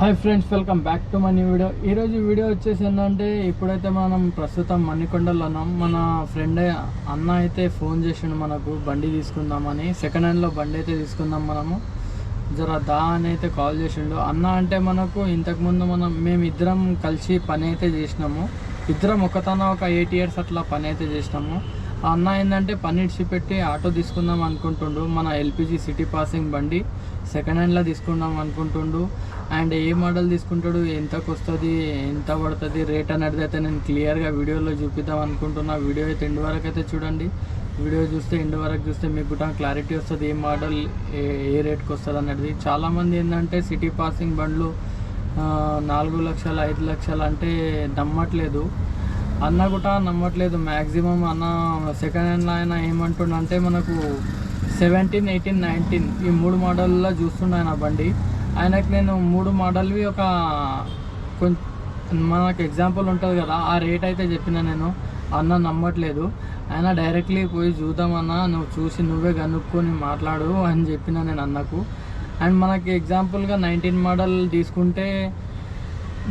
Hi friends welcome back to money video ఈరోజు video వచ్చేసి ఏంటంటే ఇప్పుడైతే మనం ప్రస్తుతం మణికొండలో ఉన్నాం. మన ఫ్రెండ్ అన్న అయితే ఫోన్ చేసిండు మనకు బండి తీసుకుందామని. సెకండ్ హ్యాండ్లో బండి అయితే తీసుకుందాం మనము. జర దా అని అయితే కాల్ చేసిండు. అన్న అంటే మనకు ఇంతకుముందు మనం మేము ఇద్దరం కలిసి పని అయితే చేసినాము. ఇద్దరం ఒకతన ఒక ఎయిట్ ఇయర్స్ అట్లా పని అయితే చేసినాము. అన్న ఏంటంటే పని ఇడిచిపెట్టి ఆటో తీసుకుందాం అనుకుంటుండు. మన ఎల్పిజి సిటీ పాసింగ్ బండి సెకండ్ హ్యాండ్లో తీసుకుందాం అనుకుంటుండు. అండ్ ఏ మోడల్ తీసుకుంటాడు ఎంతకు వస్తుంది ఎంత పడుతుంది రేట్ అనేది అయితే నేను క్లియర్గా వీడియోలో చూపిద్దాం అనుకుంటున్నా. వీడియో అయితే ఎండ్ వరకు అయితే చూడండి. వీడియో చూస్తే ఎండ్ వరకు చూస్తే మీకు కూడా క్లారిటీ వస్తుంది ఏ మోడల్ ఏ రేట్కి వస్తుంది అనేది. చాలామంది ఏంటంటే సిటీ పాసింగ్ బండ్లు నాలుగు లక్షలు ఐదు లక్షలు అంటే నమ్మట్లేదు. అన్న కూడా నమ్మట్లేదు. మ్యాక్సిమం అన్న సెకండ్ హ్యాండ్లో ఆయన ఏమంటుండంటే మనకు సెవెంటీన్ ఎయిటీన్ నైన్టీన్ ఈ మూడు మోడల్లో చూస్తుండే ఆయన బండి. ఆయనకు నేను మూడు మోడల్వి ఒక కొంచెం మనకు ఎగ్జాంపుల్ ఉంటుంది కదా ఆ రేట్ అయితే చెప్పిన నేను. అన్న నమ్మట్లేదు. ఆయన డైరెక్ట్లీ పోయి చూద్దామన్నా నువ్వు చూసి నువ్వే కనుక్కొని మాట్లాడు అని చెప్పిన నేను అన్నకు. అండ్ మనకి ఎగ్జాంపుల్గా నైన్టీన్ మోడల్ తీసుకుంటే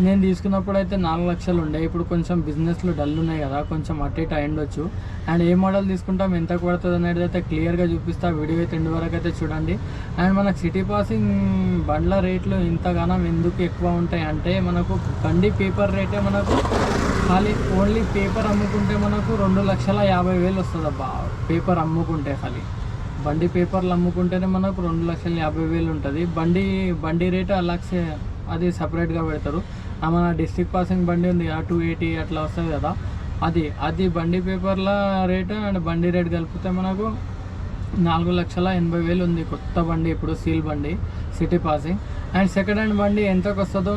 నేను తీసుకున్నప్పుడు అయితే నాలుగు లక్షలు ఉండే. ఇప్పుడు కొంచెం బిజినెస్లు డల్ ఉన్నాయి కదా కొంచెం అటు ఇటు అయ్యుండొచ్చు అండ్ ఏ మోడల్ తీసుకుంటాం ఎంత పడుతుంది అనేది అయితే క్లియర్గా చూపిస్తా. వీడియో అయితే ఎండు వరకు అయితే చూడండి. అండ్ మనకు సిటీ పాసింగ్ బండ్ల రేట్లు ఇంతగానం ఎందుకు ఎక్కువ ఉంటాయి అంటే మనకు బండి పేపర్ రేటే మనకు ఖాళీ ఓన్లీ పేపర్ అమ్ముకుంటే మనకు రెండు లక్షల యాభై వేలు వస్తుంది అబ్బా. పేపర్ అమ్ముకుంటే ఖాళీ. బండి పేపర్లు అమ్ముకుంటేనే మనకు రెండు లక్షల యాభై వేలు ఉంటుంది. బండి బండి రేటు అలాగే అది సపరేట్గా పెడతారు. మన డిస్ట్రిక్ట్ పాసింగ్ బండి ఉంది ఆ టూ ఎయిటీ అట్లా వస్తుంది కదా. అది అది బండి పేపర్ల రేటు అండ్ బండి రేట్ కలిపితే మనకు నాలుగు లక్షల ఎనభై వేలు ఉంది కొత్త బండి ఇప్పుడు సీల్ బండి city passing. And second hand బండి ఎంతకు వస్తుందో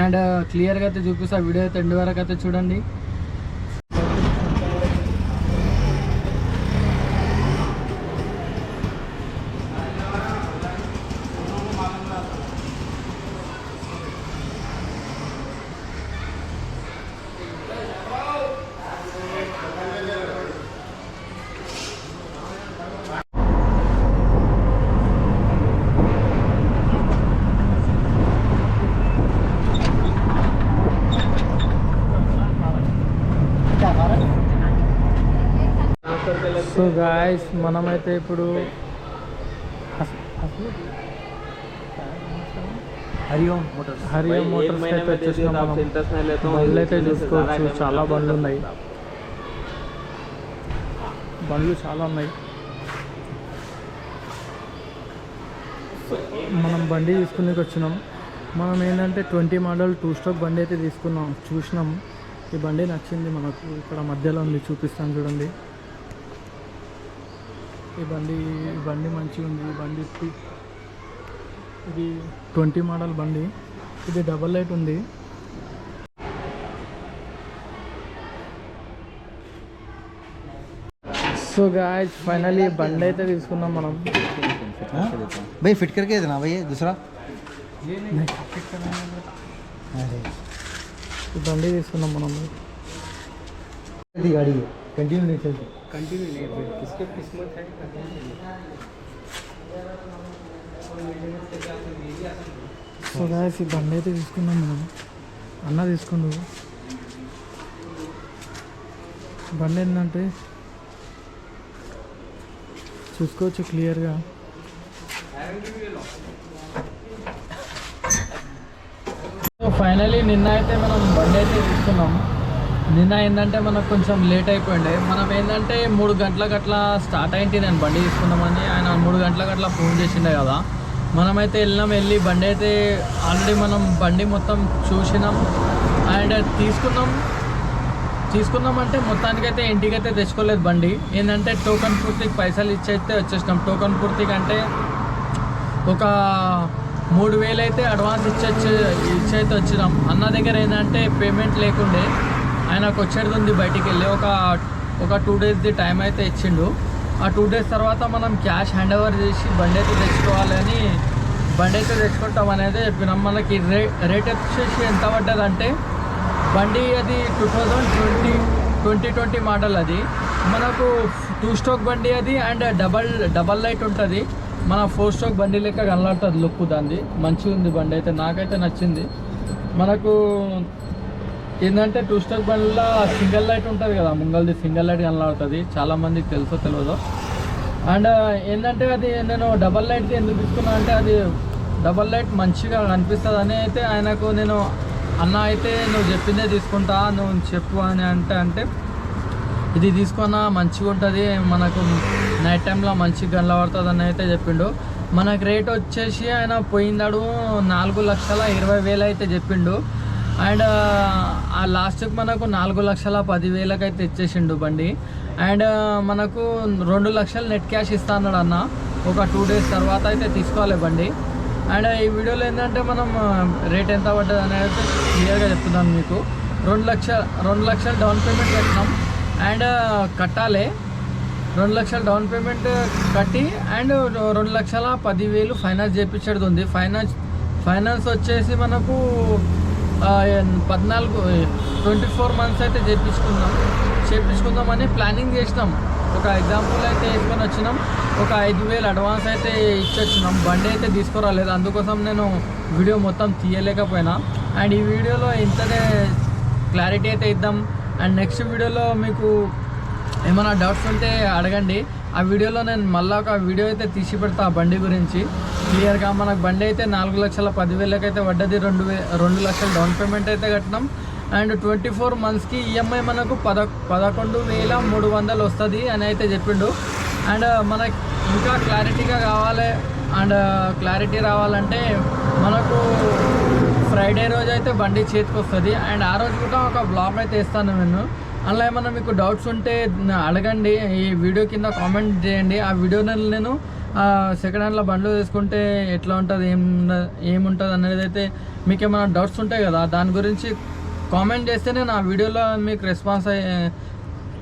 అండ్ క్లియర్గా అయితే చూపిస్తా వీడియో అయితే ఎండు వరకు అయితే చూడండి. సో గాయస్ మనమైతే ఇప్పుడు హరిఓం మోటార్స్. మోటార్స్ బండ్లు అయితే చూసుకోవచ్చు చాలా బండ్లు ఉన్నాయి. బండ్లు చాలా ఉన్నాయి. మనం బండి తీసుకునే వచ్చినాం. మనం ఏంటంటే ట్వంటీ మోడల్ టూ స్టాక్ బండి అయితే తీసుకున్నాం చూసినాం. ఈ బండి నచ్చింది మనకు ఇక్కడ మధ్యలో ఉంది చూపిస్తాం చూడండి. ఈ బండి ఈ బండి మంచిగా ఉంది. ఈ బండి ఇది ట్వంటీ మోడల్ బండి. ఇది డబల్ లైట్ ఉంది. సో గాయస్ ఫైనలీ బండి అయితే తీసుకున్నాం మనం. భయ్ ఫిట్ కరికే నా దుసరా దూసరా బండి తీసుకున్నాం మనం. అడిగి. कंटिन्यू नहीं चलती కంటిన్యూ किसके किस्मत है సో గాయస్ ఈ బండి అయితే తీసుకున్నాం మనం అన్న తీసుకుండు బండి ఏంటంటే చూసుకోవచ్చు క్లియర్గా సో ఫైనలీ నిన్న అయితే మనం బండి అయితే తీసుకున్నాం నిన్న ఏంటంటే మనకు కొంచెం లేట్ అయిపోయిండే. మనం ఏంటంటే మూడు గంటలకు అట్లా స్టార్ట్ అయింది నేను బండి తీసుకుందామని. ఆయన మూడు గంటలకు అట్లా ఫోన్ చేసిండే కదా. మనమైతే వెళ్ళినాం వెళ్ళి బండి అయితే ఆల్రెడీ మనం బండి మొత్తం చూసినాం. అండ్ తీసుకున్నాం. తీసుకుందామంటే మొత్తానికైతే ఇంటికైతే తెచ్చుకోలేదు బండి. ఏంటంటే టోకన్ పూర్తికి పైసలు ఇచ్చైతే వచ్చేసినాం. టోకన్ పూర్తికి అంటే ఒక మూడు వేలు అయితే అడ్వాన్స్ ఇచ్చే ఇచ్చైతే వచ్చినాం. అన్న దగ్గర ఏంటంటే పేమెంట్ లేకుండే. ఆయనకు వచ్చేది ఉంది బయటికి వెళ్ళి ఒక ఒక టూ డేస్ది టైం అయితే ఇచ్చిండు. ఆ టూ డేస్ తర్వాత మనం క్యాష్ హ్యాండ్ ఓవర్ చేసి బండి అయితే తెచ్చుకోవాలని బండి అయితే తెచ్చుకుంటాం అనేది చెప్పినాం. మనకి రే రేట్ వచ్చేసి ఎంత పడ్డదంటే బండి అది two thousand twenty twenty twenty model అది. మనకు టూ స్ట్రోక్ బండి అది అండ్ డబల్ డబల్ లైట్ ఉంటుంది. మన ఫోర్ స్ట్రోక్ బండి లెక్క కనలాడుతుంది లుక్ దాన్ని మంచిగా ఉంది బండి అయితే. నాకైతే నచ్చింది. మనకు ఏంటంటే టూ స్ట్రోక్ బండిలో సింగిల్ లైట్ ఉంటుంది కదా ముంగల్ది సింగిల్ లైట్ కనబడుతుంది చాలా మందికి తెలుసో తెలియదు అండ్ ఏంటంటే అది నేను డబల్ లైట్ది ఎందుకు తీసుకున్నా అంటే అది డబల్ లైట్ మంచిగా కనిపిస్తుంది అని అయితే ఆయనకు నేను అన్న అయితే నువ్వు చెప్పిందే తీసుకుంటా నువ్వు చెప్పు అని అంటే అంటే ఇది తీసుకున్నా మంచిగా ఉంటుంది మనకు నైట్ టైంలో మంచిగా కనబడుతుంది అని అయితే చెప్పిండు. మనకు రేట్ వచ్చేసి ఆయన పోయిందాడు నాలుగు లక్షల ఇరవై వేలు అయితే చెప్పిండు. అండ్ ఆ లాస్ట్కి మనకు నాలుగు లక్షల పదివేలకు అయితే ఇచ్చేసిండు బండి. అండ్ మనకు రెండు లక్షలు నెట్ క్యాష్ ఇస్తా అన్నాడు అన్న. ఒక టూ డేస్ తర్వాత అయితే తీసుకోవాలి బండి. అండ్ ఈ వీడియోలో ఏంటంటే మనం రేట్ ఎంత పడ్డది అనేది అయితే క్లియర్గా చెప్తున్నాను మీకు. రెండు లక్షల రెండు లక్షలు డౌన్ పేమెంట్ కట్టినాం అండ్ కట్టాలి. రెండు లక్షల డౌన్ పేమెంట్ కట్టి అండ్ రెండు లక్షల పదివేలు ఫైనాన్స్ చేయించేది ఉంది. ఫైనాన్స్ ఫైనాన్స్ వచ్చేసి మనకు పద్నాలుగు ట్వంటీ ఫోర్ మంత్స్ అయితే చేపించుకుందాం. చేయించుకుందామని ప్లానింగ్ చేసినాం. ఒక ఎగ్జాంపుల్ అయితే వేసుకొని వచ్చినాం. ఒక ఐదు వేలు అడ్వాన్స్ అయితే ఇచ్చొచ్చినాం. బండి అయితే తీసుకురాలేదు. అందుకోసం నేను వీడియో మొత్తం తీయలేకపోయినా. అండ్ ఈ వీడియోలో ఇంతనే క్లారిటీ అయితే ఇద్దాం. అండ్ నెక్స్ట్ వీడియోలో మీకు ఏమైనా డౌట్స్ ఉంటే అడగండి. ఆ వీడియోలో నేను మళ్ళీ ఒక వీడియో అయితే తీసి పెడతా ఆ బండి గురించి. క్లియర్గా మనకు బండి అయితే నాలుగు లక్షల పదివేలకు అయితే పడ్డది రెండు వే రెండు లక్షల డౌన్ పేమెంట్ అయితే కట్టినాం. అండ్ ట్వంటీ ఫోర్ మంత్స్కి ఈఎంఐ మనకు పద పదకొండు వేల మూడు వందలు వస్తుంది అని అయితే చెప్పిండు. అండ్ మనకి ఇంకా క్లారిటీగా కావాలి అండ్ క్లారిటీ రావాలంటే మనకు ఫ్రైడే రోజు అయితే బండి చేతికి వస్తుంది అండ్ ఆ రోజు కూడా ఒక బ్లాగ్ అయితే ఇస్తాను నేను. అలా ఏమన్నా మీకు డౌట్స్ ఉంటే అడగండి. ఈ వీడియో కింద కామెంట్ చేయండి. ఆ వీడియోని నేను సెకండ్ హ్యాండ్లో బండ్లు తీసుకుంటే ఎట్లా ఉంటుంది ఏం ఏముంటుంది అనేది అయితే మీకు ఏమైనా డౌట్స్ ఉంటాయి కదా దాని గురించి కామెంట్ చేస్తే నేను ఆ వీడియోలో మీకు రెస్పాన్స్ అయ్యే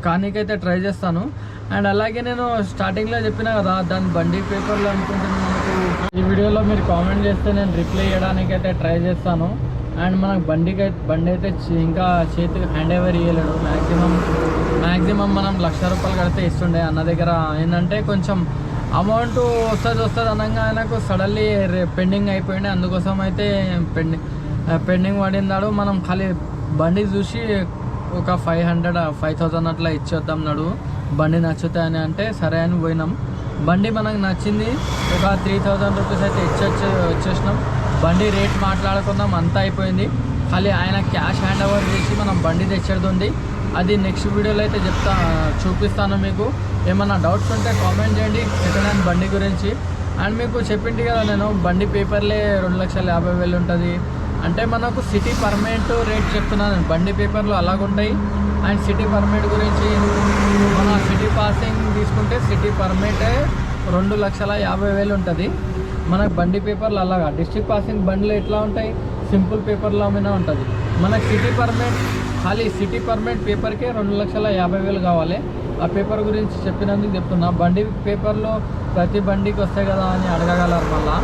కానీకైతే ట్రై చేస్తాను. అండ్ అలాగే నేను స్టార్టింగ్లో చెప్పిన కదా దాని బండి పేపర్లో అనుకుంటున్నాను. ఈ వీడియోలో మీరు కామెంట్ చేస్తే నేను రిప్లై చేయడానికి అయితే ట్రై చేస్తాను. అండ్ మనకు బండికి అయితే బండి అయితే ఇంకా చేతికి హ్యాండ్ ఓవర్ ఇవ్వలేడు మ్యాక్సిమం మ్యాక్సిమం మనం లక్ష రూపాయలు కడితే ఇస్తుండే అన్న దగ్గర. ఏంటంటే కొంచెం అమౌంట్ వస్తుంది వస్తుంది అనగా ఆయనకు సడన్లీ పెండింగ్ అయిపోయింది అందుకోసం అయితే పెండింగ్ పెండింగ్ పడిందాడు. మనం ఖాళీ బండి చూసి ఒక ఫైవ్ హండ్రెడ్ ఫైవ్ థౌజండ్ అట్లా ఇచ్చేద్దాం నాడు. బండి నచ్చుతాయని అంటే సరే అని పోయినాం. బండి మనకు నచ్చింది. ఒక త్రీ థౌజండ్ రూపీస్ అయితే ఇచ్చొచ్చే వచ్చేసినాం. బండి రేట్ మాట్లాడుకుందాం అంతా అయిపోయింది. ఖాళీ ఆయన క్యాష్ హ్యాండ్ ఓవర్ చేసి మనం బండి తెచ్చేది ఉంది అది నెక్స్ట్ వీడియోలో అయితే చెప్తా చూపిస్తాను మీకు. ఏమన్నా డౌట్స్ ఉంటే కామెంట్ చేయండి సెకండ్ హ్యాండ్ బండి గురించి. అండ్ మీకు చెప్పింది కదా నేను బండి పేపర్లే రెండు లక్షల యాభై వేలు ఉంటుంది. అంటే మనకు సిటీ పర్మనెంట్ రేట్ చెప్తున్నాను బండి పేపర్లు అలాగుంటాయి. అండ్ సిటీ పర్మిట్ గురించి మన సిటీ పాసింగ్ తీసుకుంటే సిటీ పర్మనెంట్ రెండు లక్షల యాభై వేలు ఉంటుంది. మనకు బండి పేపర్లు అలాగా. డిస్ట్రిక్ట్ పాసింగ్ బండ్లు ఎట్లా ఉంటాయి? సింపుల్ పేపర్లో మీద ఉంటుంది. మనకు సిటీ పర్మిట్ ఖాళీ సిటీ పర్మిట్ పేపర్కే రెండు లక్షల యాభై వేలు కావాలి. ఆ పేపర్ గురించి చెప్పినందుకు చెప్తున్నా. బండి పేపర్లో ప్రతి బండికి వస్తాయి కదా అని అడగగలరు మళ్ళా.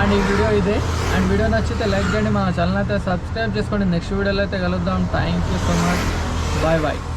అండ్ ఈ వీడియో ఇదే. అండ్ వీడియో నచ్చితే లైక్ చేయండి. మన ఛానల్ అయితే సబ్స్క్రైబ్ చేసుకోండి. నెక్స్ట్ వీడియోలో అయితే కలుద్దాం. Thank you so much bye bye